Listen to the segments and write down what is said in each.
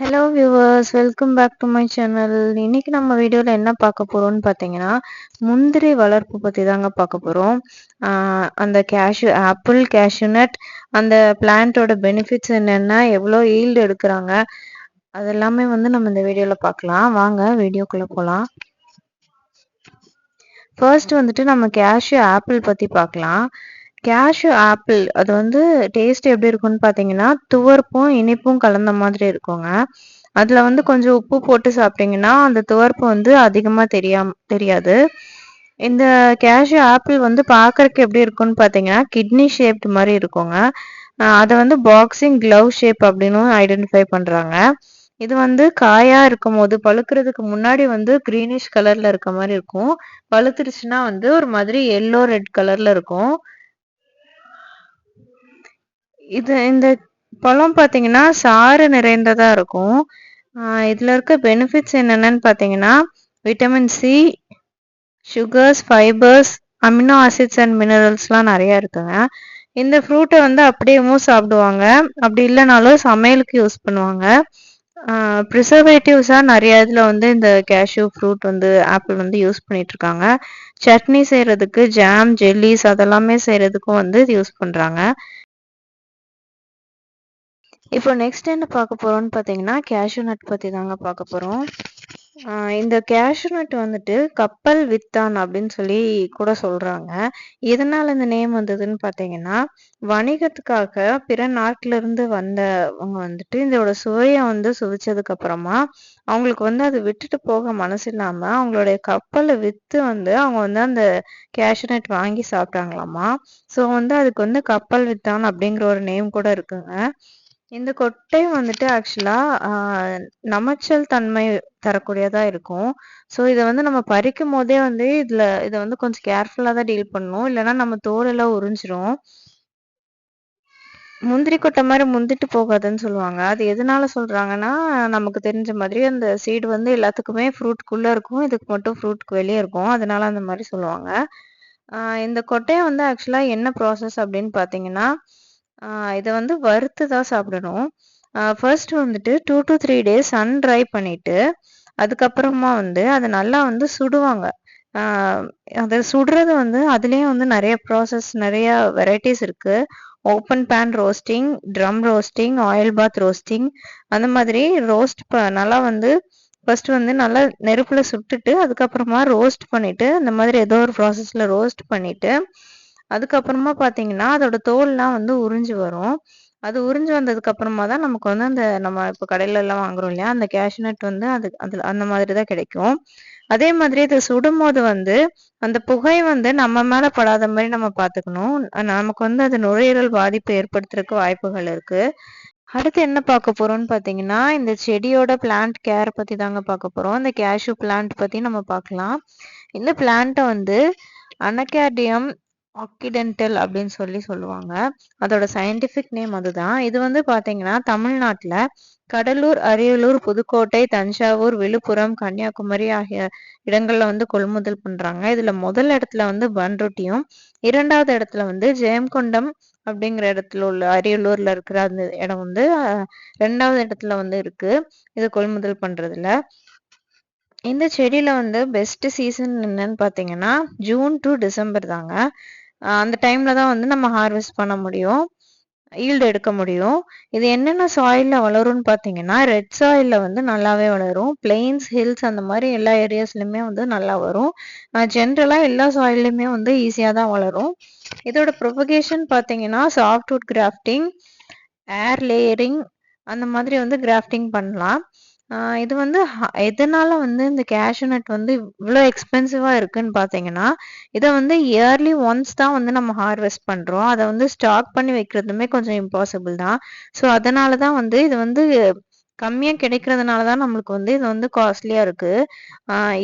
Hello viewers welcome back to my channel இன்னைக்கு நம்ம வீடியோவில் என்ன பார்க்க போகிறோம்னு பார்த்தீங்கன்னா முந்திரி வளர்ப்பு பற்றி தாங்க பார்க்க போகிறோம் அந்த கேஷ்யூ ஆப்பிள் கேஷ்யூநட் அந்த பிளான்ட்டோட பெனிஃபிட்ஸ் என்னென்ன எவ்வளோ ஈல்டு எடுக்கிறாங்க அதெல்லாமே வந்து நம்ம இந்த வீடியோவில் பார்க்கலாம். வாங்க வீடியோக்குள்ளே போகலாம் ஃபர்ஸ்ட் வந்துட்டு நம்ம கேஷ்யூ ஆப்பிள் பற்றி பார்க்கலாம். கேஷ்யூ ஆப்பிள் அது வந்து டேஸ்ட் எப்படி இருக்கும்னு பார்த்தீங்கன்னா துவர்ப்பும் இனிப்பும் கலந்த மாதிரி இருக்குங்க. அதில் வந்து கொஞ்சம் உப்பு போட்டு சாப்பிட்டீங்கன்னா அந்த துவர்ப்பு வந்து அதிகமாக தெரியாம தெரியாது. இந்த கேஷ்யூ ஆப்பிள் வந்து பார்க்கறக்கு எப்படி இருக்கும்னு பார்த்தீங்கன்னா கிட்னி ஷேப்ட் மாதிரி இருக்குங்க. அதை வந்து பாக்ஸிங் க்ளவ் ஷேப் அப்படின்னு ஐடென்டிஃபை பண்ணுறாங்க இது வந்து காயா இருக்கும் போது பழுக்கிறதுக்கு முன்னாடி வந்து க்ரீனிஷ் கலர்ல இருக்க மாதிரி இருக்கும். பழுத்துருச்சுன்னா வந்து ஒரு மாதிரி எல்லோ ரெட் கலர்ல இருக்கும். இது இந்த பழம் பார்த்தீங்கன்னா சாறு நிறைந்ததா இருக்கும். இதில் இருக்க பெனிஃபிட்ஸ் என்னென்னு பார்த்தீங்கன்னா vitamin C sugars fibres amino acids and மினரல்ஸ்லாம் நிறையா இருக்குங்க. இந்த ஃப்ரூட்டை வந்து அப்படியேவும் சாப்பிடுவாங்க. அப்படி இல்லைனாலும் சமையலுக்கு யூஸ் பண்ணுவாங்க. ப்ரிசர்வேட்டிவ்ஸாக நிறைய இதில் வந்து இந்த கேஷ்யூ ஃப்ரூட் வந்து ஆப்பிள் வந்து யூஸ் பண்ணிட்டு இருக்காங்க. சட்னி செய்கிறதுக்கு ஜாம் ஜெல்லிஸ் அதெல்லாமே செய்கிறதுக்கும் வந்து இது யூஸ் பண்ணுறாங்க இப்போ நெக்ஸ்ட் என்ன பார்க்க போறோம்னு பார்த்தீங்கன்னா கேஷ்யூ நட் பற்றி தாங்க பார்க்க போகிறோம் இந்த கேஷ்யூ நட் வந்துட்டு கப்பல் வித்தான் அப்படின்னு சொல்லி கூட சொல்கிறாங்க எதனால் இந்த நேம் வந்ததுன்னு பார்த்தீங்கன்னா வணிகத்துக்காக பிற நாட்டிலிருந்து வந்தவங்க வந்துட்டு இதோட சுவையை வந்து சுவைச்சதுக்கு அப்புறமா அவங்களுக்கு வந்து அதை விட்டுட்டு போக மனசு இல்லாமல் அவங்களுடைய கப்பலை விற்று வந்து அவங்க வந்து அந்த கேஷ்யூ நட் வாங்கி சாப்பிட்டாங்களாமா? ஸோ வந்து அதுக்கு வந்து கப்பல் வித்தான் அப்படிங்கிற ஒரு நேம் கூட இருக்குங்க. இந்த கொட்டை வந்துட்டு ஆக்சுவலாக நமைச்சல் தன்மை தரக்கூடியதா இருக்கும். ஸோ இதை வந்து நம்ம பறிக்கும் போதே வந்து இதில் இதை வந்து கொஞ்சம் கேர்ஃபுல்லாக தான் டீல் பண்ணணும். இல்லைன்னா நம்ம தோலெல்லாம் உறிஞ்சிரும். முந்திரி கொட்டை மாதிரி முந்திட்டு போகாதுன்னு சொல்லுவாங்க. அது எதனால சொல்றாங்கன்னா நமக்கு தெரிஞ்ச மாதிரி அந்த சீடு வந்து எல்லாத்துக்குமே ஃப்ரூட்குள்ள இருக்கும். இதுக்கு மட்டும் ஃப்ரூட்க்கு வெளியே இருக்கும். அதனால அந்த மாதிரி சொல்லுவாங்க. இந்த கொட்டையை வந்து ஆக்சுவலாக என்ன ப்ராசஸ் அப்படின்னு பார்த்தீங்கன்னா இதை வந்து வறுத்து தான் சாப்பிடணும். ஃபர்ஸ்ட் வந்துட்டு two to three days sun dry பண்ணிட்டு அதுக்கப்புறமா வந்து அதை நல்லா வந்து சுடுவாங்க. அதை சுடுறது வந்து அதுலேயும் வந்து நிறைய ப்ராசஸ் நிறைய வெரைட்டிஸ் இருக்கு. Open pan roasting drum roasting oil bath roasting அந்த மாதிரி ரோஸ்ட் நல்லா வந்து ஃபர்ஸ்ட் வந்து நல்லா நெருப்புல சுட்டுட்டு அதுக்கப்புறமா ரோஸ்ட் பண்ணிட்டு இந்த மாதிரி ஏதோ ஒரு ப்ராசஸ்ல ரோஸ்ட் பண்ணிட்டு அதுக்கப்புறமா பார்த்தீங்கன்னா அதோட தோல்லாம் வந்து உறிஞ்சு வரும். அது உறிஞ்சு வந்ததுக்கு அப்புறமா தான் நமக்கு வந்து அந்த நம்ம இப்போ கடையில எல்லாம் வாங்குறோம் இல்லையா அந்த கேஷ்நட் வந்து அது அதில் அந்த மாதிரி தான் கிடைக்கும். அதே மாதிரி இது சுடும்போது வந்து அந்த புகை வந்து நம்ம மேல படாத மாதிரி நம்ம பார்த்துக்கணும் நமக்கு வந்து அது நுரையீரல் பாதிப்பு ஏற்படுத்துறதுக்கு வாய்ப்புகள் இருக்கு. அடுத்து என்ன பார்க்க போறோம்னு பார்த்தீங்கன்னா இந்த செடியோட பிளான்ட் கேர் பத்தி தாங்க பார்க்க போறோம். இந்த கேஷ்யூ பிளான்ட் பத்தி நம்ம பார்க்கலாம். இந்த பிளான்ட்டை வந்து அனகேடியம் ஆக்கிடென்டல் அப்படின்னு சொல்லி சொல்லுவாங்க. அதோட சயின்டிஃபிக் நேம் அதுதான். இது வந்து பாத்தீங்கன்னா தமிழ்நாட்டுல கடலூர் அரியலூர் புதுக்கோட்டை தஞ்சாவூர் விழுப்புரம் கன்னியாகுமரி ஆகிய இடங்கள்ல வந்து கொள்முதல் பண்றாங்க. இதுல முதல் இடத்துல வந்து பன்ருட்டியும் இரண்டாவது இடத்துல வந்து ஜெயம்கொண்டம் அப்படிங்கிற இடத்துல உள்ள அரியலூர்ல இருக்கிற அந்த இடம் வந்து ரெண்டாவது இடத்துல வந்து இருக்கு. இது கொள்முதல் பண்றதுல. இந்த செடியில வந்து பெஸ்ட் சீசன் என்னன்னு பாத்தீங்கன்னா ஜூன் டு டிசம்பர் தாங்க. அந்த டைம்ல தான் வந்து நம்ம ஹார்வெஸ்ட் பண்ண முடியும் ஈல்டு எடுக்க முடியும். இது என்னென்ன சாயில்ல வளரும்னு பார்த்தீங்கன்னா ரெட் சாயில்ல வந்து நல்லாவே வளரும். பிளெயின்ஸ் ஹில்ஸ் அந்த மாதிரி எல்லா ஏரியாஸ்லையுமே வந்து நல்லா வரும். ஜென்ரலாக எல்லா சாயில்லையுமே வந்து ஈஸியாக தான் வளரும். இதோட ப்ரொபகேஷன் பார்த்தீங்கன்னா சாஃப்ட்வுட் கிராஃப்டிங் ஏர் லேயரிங் அந்த மாதிரி வந்து கிராஃப்டிங் பண்ணலாம். இது வந்து எதனால வந்து இந்த கேஷ்யூ நட் வந்து இவ்வளோ எக்ஸ்பென்சிவா இருக்குன்னு பார்த்தீங்கன்னா இதை வந்து இயர்லி ஒன்ஸ் தான் வந்து நம்ம ஹார்வெஸ்ட் பண்றோம். அதை வந்து ஸ்டாக் பண்ணி வைக்கிறதுமே கொஞ்சம் இம்பாசிபிள் தான். ஸோ அதனால தான் வந்து இது வந்து கம்மியாக கிடைக்கிறதுனால தான் நம்மளுக்கு வந்து இது வந்து காஸ்ட்லியாக இருக்கு.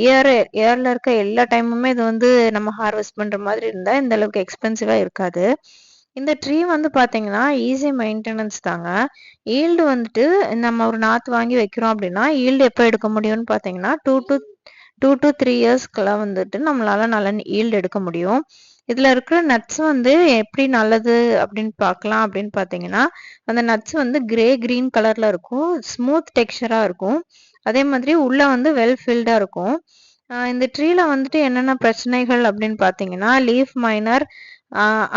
இயர் இயர்ல இருக்க எல்லா டைமுமே இது வந்து நம்ம ஹார்வெஸ்ட் பண்ற மாதிரி இருந்தால் இந்த அளவுக்கு எக்ஸ்பென்சிவா இருக்காது. இந்த ட்ரீ வந்து பாத்தீங்கன்னா ஈஸி மெயின்டெனன்ஸ் தாங்க. ஈல்டு வந்துட்டு நம்ம ஒரு நாற்று வாங்கி வைக்கிறோம் அப்படின்னா ஈல்டு எப்போ எடுக்க முடியும்னு பார்த்தீங்கன்னா two to two to three இயர்ஸ்க்குலாம் வந்துட்டு நம்மளால நல்ல ஈல்டு எடுக்க முடியும். இதில் இருக்கிற நட்ஸ் வந்து எப்படி நல்லது அப்படின்னு பார்க்கலாம் அப்படின்னு பார்த்தீங்கன்னா அந்த நட்ஸ் வந்து கிரே கிரீன் கலரில் இருக்கும். ஸ்மூத் டெக்ஸ்சராக இருக்கும். அதே மாதிரி உள்ளே வந்து வெல் ஃபில்டாக இருக்கும். இந்த ட்ரீல வந்துட்டு என்னென்ன பிரச்சனைகள் அப்படின்னு பார்த்தீங்கன்னா லீஃப் மைனர்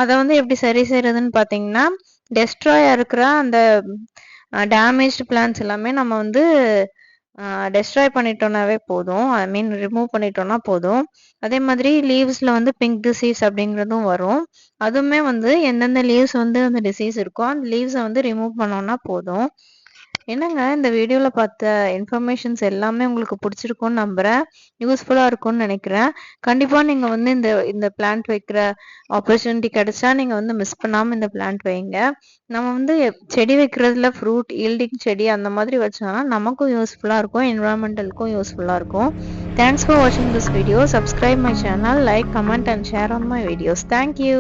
அதை வந்து எப்படி சரி செய்யறதுன்னு பார்த்தீங்கன்னா டெஸ்ட்ராயா இருக்கிற அந்த டேமேஜ்டு பிளான்ஸ் எல்லாமே நம்ம வந்து டெஸ்ட்ராய் பண்ணிட்டோம்னாவே போதும். ஐ மீன் ரிமூவ் பண்ணிட்டோம்னா போதும். அதே மாதிரி லீவ்ஸில் வந்து பிங்க் டிசீஸ் அப்படிங்கிறதும் வரும். அதுவுமே வந்து எந்தெந்த லீவ்ஸ் வந்து அந்த டிசீஸ் இருக்கோ அந்த லீவ்ஸை வந்து ரிமூவ் பண்ணோம்னா போதும். என்னங்க இந்த வீடியோவில் பார்த்த இன்ஃபர்மேஷன்ஸ் எல்லாமே உங்களுக்கு பிடிச்சிருக்கும்னு நம்புகிறேன் யூஸ்ஃபுல்லாக இருக்கும்னு நினைக்கிறேன். கண்டிப்பாக நீங்கள் வந்து இந்த இந்த பிளான்ட் வைக்கிற ஆப்பர்ச்சுனிட்டி கிடைச்சா நீங்கள் வந்து மிஸ் பண்ணாமல் இந்த பிளான்ட் வைங்க. நம்ம வந்து செடி வைக்கிறதுல ஃப்ரூட் ஈல்டிங் செடி அந்த மாதிரி வச்சோம்னா நமக்கும் யூஸ்ஃபுல்லாக இருக்கும் என்வரான்மெண்டலுக்கும் யூஸ்ஃபுல்லாக இருக்கும். தேங்க்ஸ் ஃபார் வாட்சிங் this video subscribe my channel like comment and share on my videos thank you